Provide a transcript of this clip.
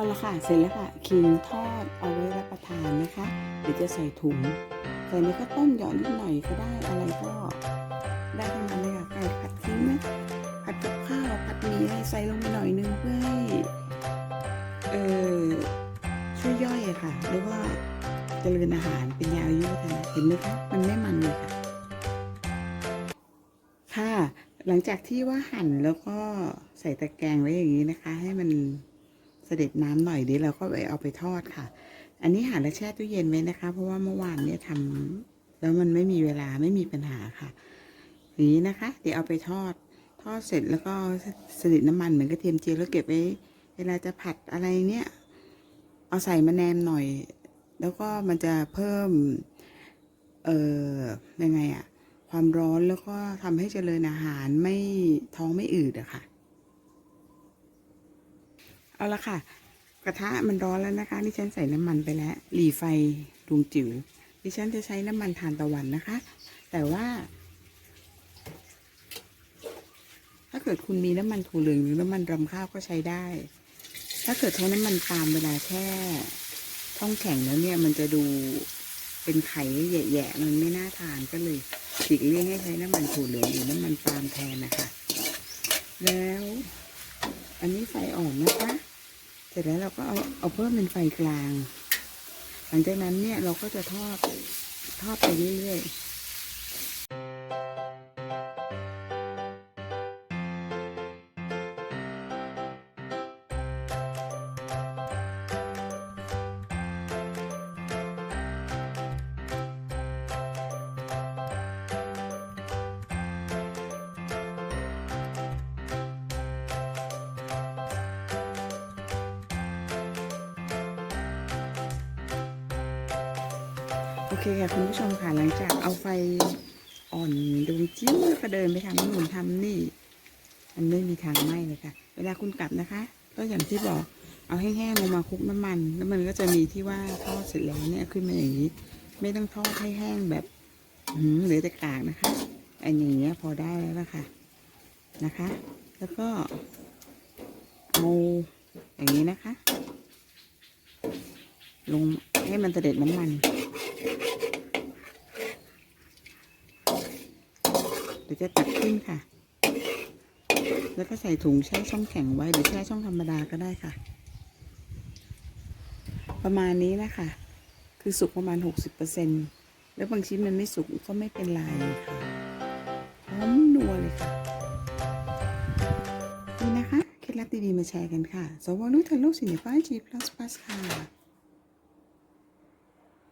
เอาละค่ะ เสร็จแล้วค่ะคิงทอดเอาไว้รับประทานนะคะ เดี๋ยวจะใส่ถุงใส่ในข้าวต้มหยอดนิดหน่อยก็ได้อะไรก็ได้ทั้งนั้นเลยค่ะไก่ผัดทิ้งนะผัดกับข้าวผัดหมี่อะไรใส่ลงไปหน่อยนึงเพื่อให้เออช่วยย่อยอะค่ะหรือว่าเจริญอาหารเป็นยาอายุวันะเห็นไหมคะมันไม่มันเลยค่ะค่ะ หลังจากที่ว่าหั่นแล้วก็ใส่ตะแกรงไว้อย่างนี้นะคะ ให้มัน สด็จน้ำหน่อยเดียวเราก็ไปเอาไปทอดค่ะ อันนี้หั่นแล้วแช่ตู้เย็นไว้นะคะ เพราะว่าเมื่อวานเนี่ยทำแล้วมันไม่มีเวลาไม่มีปัญหาค่ะอย่างนี้นะคะ เดี๋ยวเอาไปทอดทอดเสร็จแล้วก็เสด็จน้ำมันเหมือนกระเทียมเจียวแล้วเก็บไว้ เวลาจะผัดอะไรเนี่ย เอาใส่มะแนมหน่อย แล้วก็มันจะเพิ่ม เอ่อยังไงอะความร้อนแล้วก็ทำให้เจริญอาหารไม่ท้องไม่อืดอะค่ะ เอาละค่ะ กระทะมันร้อนแล้วนะคะดิฉันใส่น้ำมันไปแล้วหลีไฟดวงจิ๋วดิฉันจะใช้น้ำมันทานตะวันนะคะ แต่ว่า ถ้าเกิดคุณมีน้ำมันถั่วเหลืองหรือน้ำมันรำข้าวก็ใช้ได้ ถ้าเกิดใช้น้ำมันปาล์มเวลาแช่ท้องแข็งแล้วเนี่ยมันจะดูเป็นไข่แย่ๆมันไม่น่าทานก็เลยหลีกเลี่ยงให้ใช้น้ำมันถั่วเหลืองหรือน้ำมันปาล์มแทนนะคะ แล้วอันนี้ไฟอ่อนนะคะ เสร็จแล้วเราก็เอาเอาเพิ่มเป็นไฟกลาง หลังจากนั้นเนี่ยเราก็จะทอดทอดไปเรื่อยๆ โอเคค่ะคุณผู้ชมค่ะหลังจากเอาไฟอ่อนดวงจิ้วก็เดินไปทำนู่นทำนี่ มันไม่มีทางไหม้เลยค่ะ เวลาคุณกลับนะคะ ก็อย่างที่บอกเอาแห้งลงมาคลุกน้ำมัน แล้วมันก็จะมีที่ว่าทอดเสร็จแล้วเนี่ยขึ้นมาอย่างนี้ ไม่ต้องทอดให้แห้งแบบหืมหลือแต่กากนะคะอันอย่างเงี้ยพอได้แล้วล่ะค่ะนะคะ แล้วก็เอาอย่างนี้นะคะ ลงให้มันเสด็จน้ำมัน เดี๋ยวจะตักขึ้นค่ะ แล้วก็ใส่ถุงแช่ช่องแข็งไว้หรือแช่ช่องธรรมดาก็ได้ค่ะ ประมาณนี้นะคะ คือสุกประมาณ 60%แล้วบางชิ้นมันไม่สุกก็ไม่เป็นไรค่ะหอมนัวเลยค่ะนี่นะคะ เคล็ดลับดีๆมาแชร์กันค่ะ สวรุทะลุสินิฟ้าจีพลัสพลัสค่ะ